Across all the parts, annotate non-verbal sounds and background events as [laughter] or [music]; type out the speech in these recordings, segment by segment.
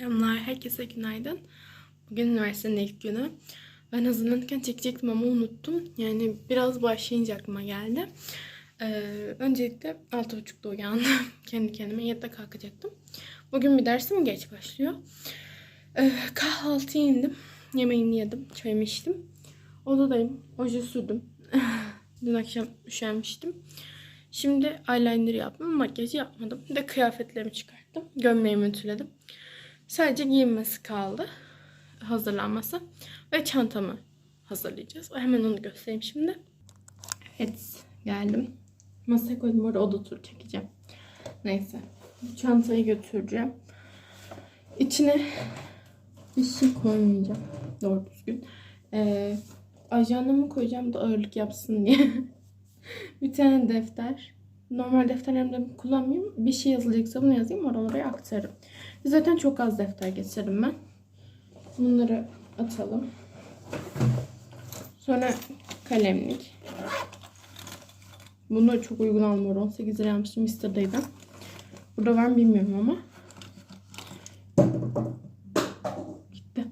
Selamlar, herkese günaydın. Bugün üniversitenin ilk günü. Ben hazırlanırken çekecektim ama unuttum. Yani biraz başlayınca aklıma geldi. Ee, öncelikle 6.30'da uyandım. [laughs] Kendi kendime 7'de kalkacaktım. Bugün bir dersim geç başlıyor. Ee, kahvaltıya indim. Yemeğini yedim, çayımı içtim. Odadayım, oje sürdüm. [laughs] Dün akşam üşenmiştim. Şimdi eyeliner yaptım, makyajı yapmadım. Bir de kıyafetlerimi çıkarttım. Gömleğimi ütüledim. Sadece giyinmesi kaldı. Hazırlanması. Ve çantamı hazırlayacağız. Hemen onu göstereyim şimdi. Evet geldim. Masaya koydum orada oda turu çekeceğim. Neyse. Bu çantayı götüreceğim. İçine bir şey koymayacağım. Doğru düzgün. Ee, ajandamı koyacağım da ağırlık yapsın diye. [laughs] bir tane defter. Normal defterlerimde kullanmıyorum. Bir şey yazılacaksa bunu yazayım oralara aktarırım. Zaten çok az defter getirdim ben. Bunları atalım. Sonra kalemlik. Bunu çok uygun almıyor. 18 lira almıştım Mr. Burada mı bilmiyorum ama. Gitti.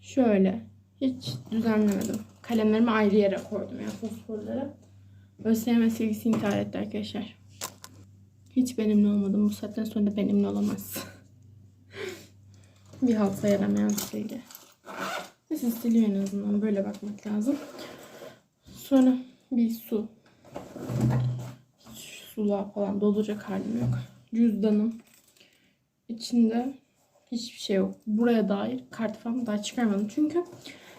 Şöyle. Hiç düzenlemedim. Kalemlerimi ayrı yere koydum. Yani fosforları. ÖSYM silgisi intihar etti arkadaşlar. Hiç benimle olmadım. Bu saatten sonra benimle olamaz. [laughs] bir halta yaramayan silgi. Neyse siliyor en azından. Böyle bakmak lazım. Sonra bir su. Hiç suluğa falan dolduracak halim yok. Cüzdanım. İçinde hiçbir şey yok. Buraya dair kart falan daha çıkarmadım. Çünkü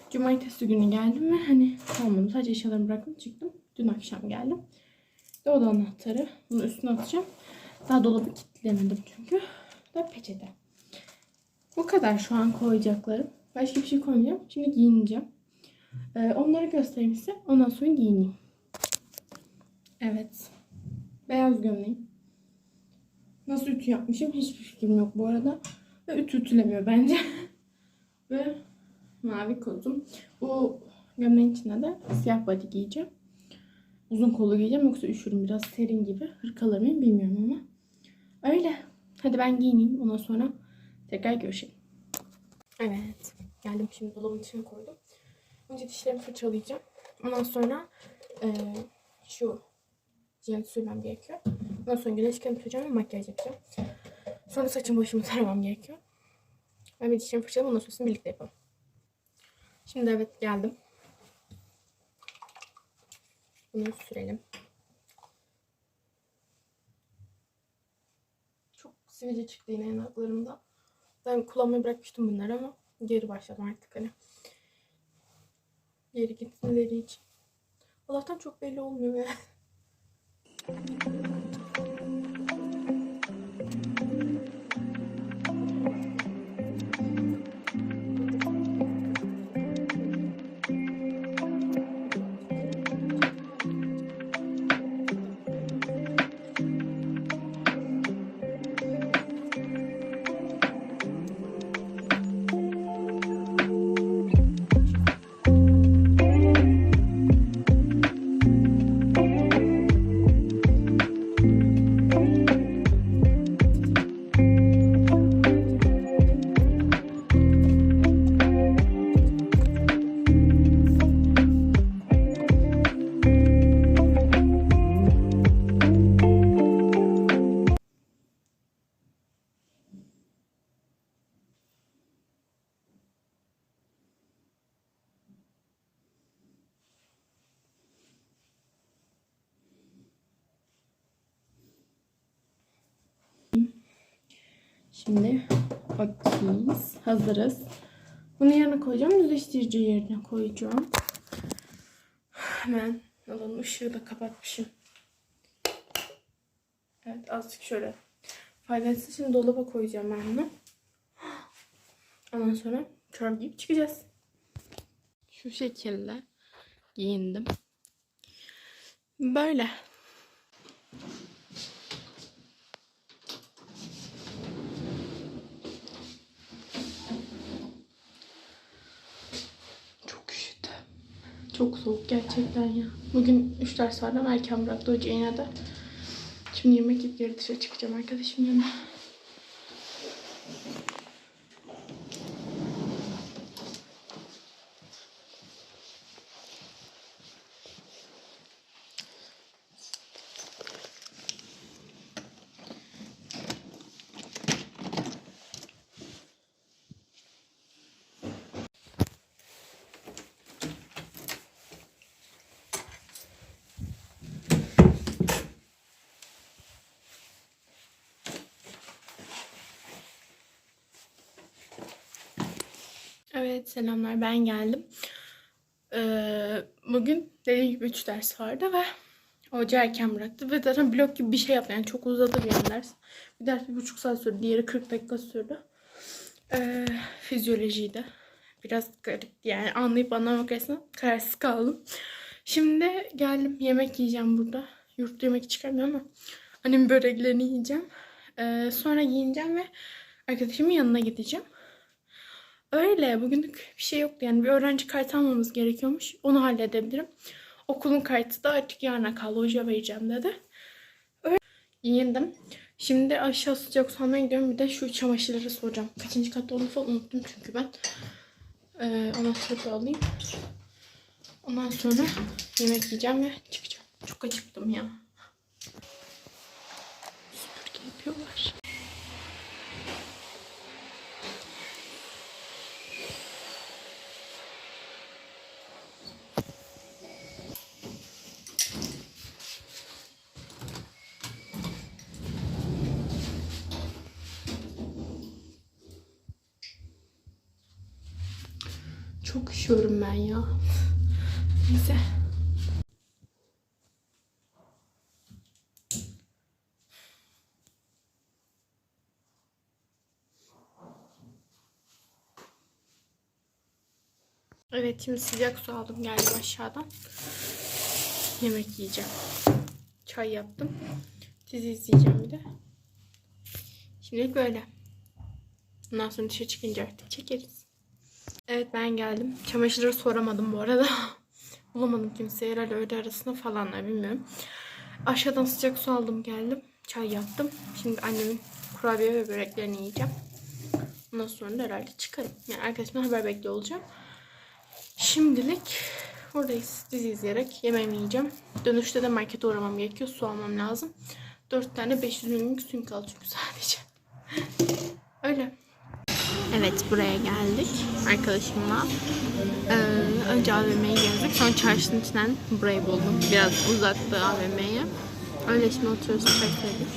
cumartesi günü geldim ve hani kalmadım. Sadece eşyalarımı bıraktım çıktım. Dün akşam geldim. Ve oda anahtarı. Bunu üstüne atacağım. Daha dolabı kilitlemedim çünkü. Da peçete. Bu kadar şu an koyacaklarım. Başka bir şey koymayacağım. Şimdi giyineceğim. Ee, onları göstereyim size. Ondan sonra giyineyim. Evet. Beyaz gömleğim. Nasıl ütü yapmışım hiçbir fikrim yok bu arada. Ve ütü ütülemiyor bence. [laughs] Ve mavi kotum. Bu gömleğin içine de siyah body giyeceğim. Uzun kollu giyeceğim yoksa üşürüm biraz serin gibi. Hırkalar mıyım bilmiyorum ama. Öyle. Hadi ben giyineyim. Ondan sonra tekrar görüşelim. Evet. Geldim şimdi dolabın içine koydum. Önce dişlerimi fırçalayacağım. Ondan sonra eee, şu jel sürmem gerekiyor. Ondan sonra güneş kremi süreceğim ve makyaj yapacağım. Sonra saçımı başımı taramam gerekiyor. Ben bir dişlerimi fırçalayayım. Ondan sonrasını birlikte yapalım. Şimdi evet geldim. Bunu sürelim. Çok sivilce çıktı yine yanaklarımda. Ben kullanmayı bırakmıştım bunları ama geri başladım artık hani. Geri gitmeleri için. Allah'tan çok belli olmuyor ya. Şimdi okeyiz. Hazırız. Bunu yerine koyacağım. Düzleştirici yerine koyacağım. Hemen alalım. Işığı da kapatmışım. Evet azıcık şöyle. Faydası şimdi dolaba koyacağım ben bunu. Ondan sonra çorap giyip çıkacağız. Şu şekilde giyindim. Böyle. Çok soğuk gerçekten ya. Bugün 3 ders vardı erken bıraktı hoca yine de. Şimdi yemek yiyip geri dışarı çıkacağım arkadaşım yanına. Evet selamlar ben geldim. Ee, bugün dediğim gibi 3 ders vardı ve hoca erken bıraktı ve zaten blok gibi bir şey yaptı. Yani çok uzadı bir ders. Bir ders bir buçuk saat sürdü. Diğeri 40 dakika sürdü. Ee, fizyolojiydi. Biraz garip yani anlayıp anlamak arasında kararsız kaldım. Şimdi geldim yemek yiyeceğim burada. Yurtta yemek çıkarmıyorum ama annemin böreklerini yiyeceğim. Ee, sonra giyineceğim ve arkadaşımın yanına gideceğim. Öyle bugünlük bir şey yoktu yani bir öğrenci kartı almamız gerekiyormuş. Onu halledebilirim. Okulun kartı da artık yarına kaldı. Hoca vereceğim dedi. Öyle giyindim. Şimdi aşağı sıcak su almaya gidiyorum. Bir de şu çamaşırları soracağım. Kaçıncı katta olduğunu falan unuttum çünkü ben. Ee, anahtarı alayım. Ondan sonra yemek yiyeceğim ve çıkacağım. Çok acıktım ya. Süpürge yapıyorlar. Çok üşüyorum ben ya. Neyse. Evet şimdi sıcak su aldım geldim aşağıdan. Yemek yiyeceğim. Çay yaptım. Dizi izleyeceğim bir de. Şimdilik böyle. Ondan sonra dışarı çıkınca artık çekeriz. Evet ben geldim. Çamaşırları soramadım bu arada. [laughs] Bulamadım kimseyi herhalde öğle arasında falanlar bilmiyorum. Aşağıdan sıcak su aldım geldim. Çay yaptım. Şimdi annemin kurabiye ve böreklerini yiyeceğim. Ondan sonra da herhalde çıkarım. Yani arkadaşımdan haber bekliyor olacağım. Şimdilik buradayız. Dizi izleyerek yemeğimi yiyeceğim. Dönüşte de markete uğramam gerekiyor. Su almam lazım. 4 tane 500 milimlik suyum kaldı çünkü sadece. [laughs] Öyle. Evet buraya geldik arkadaşımla. Ee, önce AVM'ye geldik. Sonra çarşının içinden burayı buldum. Biraz uzaktı AVM'ye. Öyle şimdi oturuyoruz. Söyledik.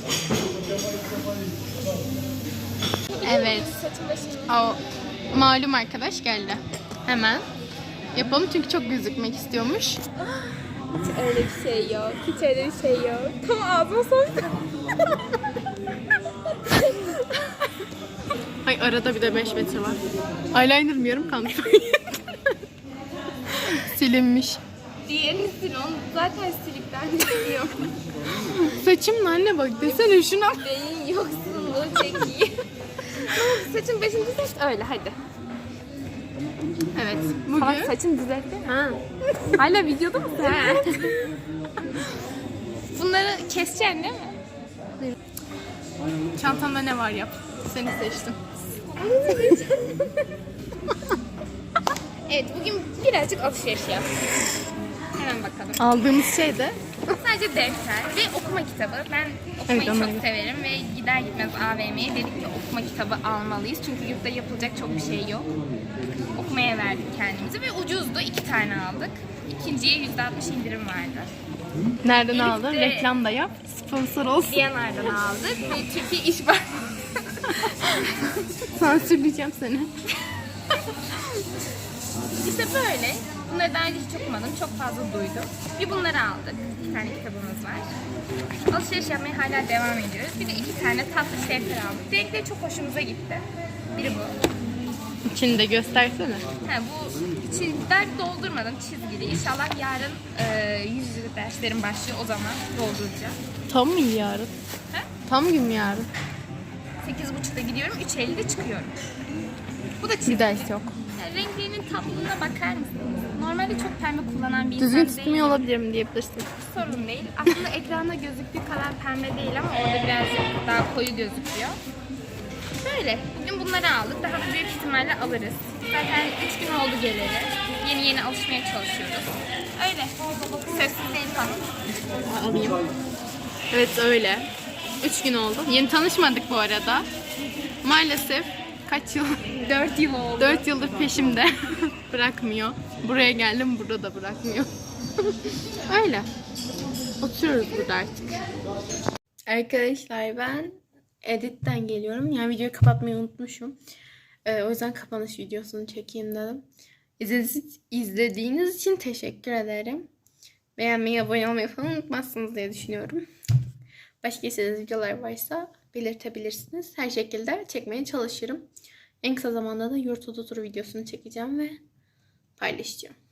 Evet. O malum arkadaş geldi. Hemen yapalım çünkü çok gözükmek istiyormuş. Hiç öyle bir şey yok. Hiç öyle bir şey yok. Tam ağzıma soktu. [laughs] Ay arada bir de 5 metre var. Eyeliner'ım yarım kalmış. [laughs] Silinmiş. Diğerini sil onu. Zaten silikten geliyor. Saçımla anne bak desene şuna. Beyin yoksunluğu çekiyor. [laughs] Saçın beşinci saç öyle hadi. Evet. Bak Bugün saçını düzeltti. ha. Hala videoda mısın? Bunları keseceksin değil mi? Çantamda ne var yap. Seni seçtim. [laughs] Evet bugün birazcık alışveriş yaptık. Hemen bakalım. Aldığımız şey de Sadece defter ve okuma kitabı. Ben okumayı Evet, çok severim ve gider gitmez AVM'ye dedik ki okuma kitabı almalıyız. Çünkü yurtta yapılacak çok bir şey yok. Okumaya verdik kendimizi ve ucuzdu. iki tane aldık. İkinciye %60 indirim vardı. nereden aldın? Reklam da yap. Sponsor olsun. Diyanar'dan aldık ve Türkiye İş Bankası Sansürleyeceğim seni. İşte böyle. Bunları daha önce hiç okumadım. Çok fazla duydum. Bir bunları aldık. İki tane kitabımız var. Alışveriş yapmaya hala devam ediyoruz. Bir de iki tane tatlı defter aldık. Renkleri çok hoşumuza gitti. Biri bu. İçini de göstersene. Ha, bu içi dert doldurmadım çizgili. İnşallah yarın e, yüz yüze derslerim başlıyor. O zaman dolduracağım. Tam mı yarın? Ha? Tam gün yarın? 8.30'da gidiyorum. 3.50'de çıkıyorum. Bu da Bir çizgili. ders yok. Yani renklerinin tatlılığına bakar mısınız? Normalde çok pembe kullanan bir Düzgün insan tutmuyor değilim. olabilirim diyebilirsin. sorun değil. Aslında ekranda gözüktüğü kadar pembe değil ama orada birazcık daha koyu gözüküyor. Böyle. Bugün bunları aldık. Daha da büyük ihtimalle alırız. Zaten 3 gün oldu geleli. Yeni yeni alışmaya çalışıyoruz. Öyle. Sözsüz değil falan. Alayım. Evet öyle. Üç gün oldu. Yeni tanışmadık bu arada. Maalesef kaç yıl? [laughs] 4 yıl oldu. 4 yıldır peşimde. [laughs] bırakmıyor. Buraya geldim burada da bırakmıyor. [laughs] öyle. Oturuyoruz burada artık. Arkadaşlar ben editten geliyorum. Yani videoyu kapatmayı unutmuşum. Ee, o yüzden kapanış videosunu çekeyim dedim. İzlediğiniz, izlediğiniz için teşekkür ederim. Beğenmeyi, abone olmayı falan unutmazsınız diye düşünüyorum. Başka istediğiniz videolar varsa belirtebilirsiniz. Her şekilde çekmeye çalışırım. En kısa zamanda da yurt turu videosunu çekeceğim ve paylaşacağım.